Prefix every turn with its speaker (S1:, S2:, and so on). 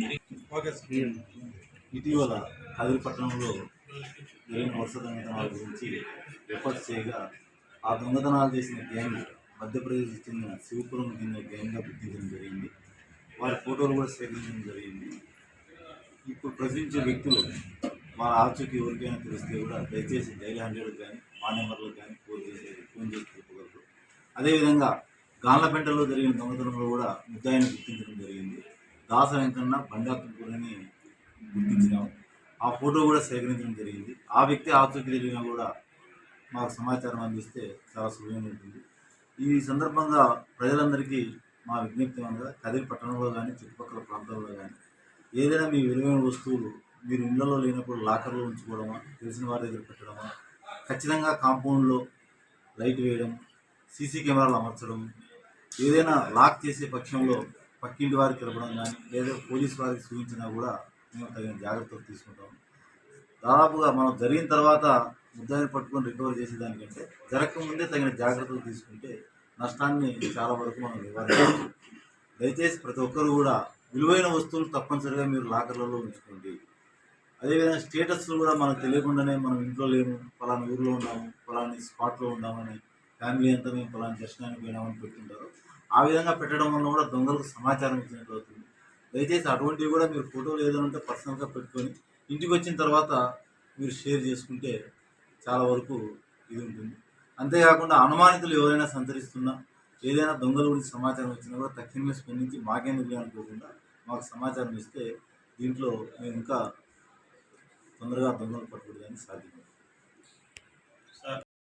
S1: Hmm.
S2: ఇటీవల కదిరిపట్నంలో జరిగిన వరుస దొంగతనాల గురించి రిపోర్ట్ చేయగా ఆ దొంగతనాలు చేసిన గ్యాంగ్ మధ్యప్రదేశ్కి చెందిన శివపురం చెందిన గ్యాంగ్గా గుర్తించడం జరిగింది. వారి ఫోటోలు కూడా సేకరించడం జరిగింది. ఇప్పుడు ప్రశ్నించే వ్యక్తులు వాళ్ళ ఆచూకీ ఎవరికైనా తెలిస్తే కూడా దయచేసి డైల్ హండ్రెడ్ కానీ మా నెంబర్లకు కానీ ఫోన్ చేసి ఫోన్ చేసి చెప్పగలరు అదేవిధంగా గాన్లపెంటలో జరిగిన దొంగతనంలో కూడా ముద్దాయిని గుర్తించడం జరిగింది. దాస వెంకన్న బండాపురని గుర్తించినాం ఆ ఫోటో కూడా సేకరించడం జరిగింది. ఆ వ్యక్తి ఆచూకీ తెలిగినా కూడా మాకు సమాచారం అందిస్తే చాలా సులభంగా ఉంటుంది. ఈ సందర్భంగా ప్రజలందరికీ మా విజ్ఞప్తి అనగా కదిరి పట్టణంలో కానీ చుట్టుపక్కల ప్రాంతాల్లో కానీ ఏదైనా మీ విలువైన వస్తువులు మీరు ఇళ్ళలో లేనప్పుడు లాకర్లో ఉంచుకోవడమా తెలిసిన వారి దగ్గర పెట్టడమా ఖచ్చితంగా కాంపౌండ్లో లైట్ వేయడం సీసీ కెమెరాలు అమర్చడం ఏదైనా లాక్ చేసే పక్షంలో పక్కింటి వారికి తెలపడం కానీ లేదా పోలీస్ వారికి సూచించినా కూడా మేము తగిన జాగ్రత్తలు తీసుకుంటాం. దాదాపుగా మనం జరిగిన తర్వాత ముద్దాయిని పట్టుకొని రికవర్ చేసేదానికంటే జరగకముందే తగిన జాగ్రత్తలు తీసుకుంటే నష్టాన్ని చాలా వరకు మనం నివారించవచ్చు. దయచేసి ప్రతి ఒక్కరు కూడా విలువైన వస్తువులు తప్పనిసరిగా మీరు లాకర్లలో ఉంచుకోండి. అదేవిధంగా స్టేటస్లు కూడా మనకు తెలియకుండానే మనం ఇంట్లో లేము ఫలానా ఊర్లో ఉన్నాము ఫలాని స్పాట్లో ఉన్నామని ఫ్యామిలీ అంతా మేము ఫలాని దర్శనానికి పోయినామని పెట్టుంటారు ఆ విధంగా పెట్టడం వల్ల కూడా దొంగలకు సమాచారం ఇచ్చినట్టు అవుతుంది. దయచేసి అటువంటివి కూడా మీరు ఫోటోలు ఏదైనా ఉంటే పర్సనల్గా పెట్టుకొని ఇంటికి వచ్చిన తర్వాత మీరు షేర్ చేసుకుంటే చాలా వరకు ఇది ఉంటుంది. అంతేకాకుండా అనుమానితులు ఎవరైనా సంతరిస్తున్నా ఏదైనా దొంగల గురించి సమాచారం వచ్చినా కూడా తక్షణమే స్పందించి మాకేందుకు అనుకోకుండా మాకు సమాచారం ఇస్తే దీంట్లో మేము ఇంకా తొందరగా దొంగలు పట్టుకోవడానికి సాధ్యం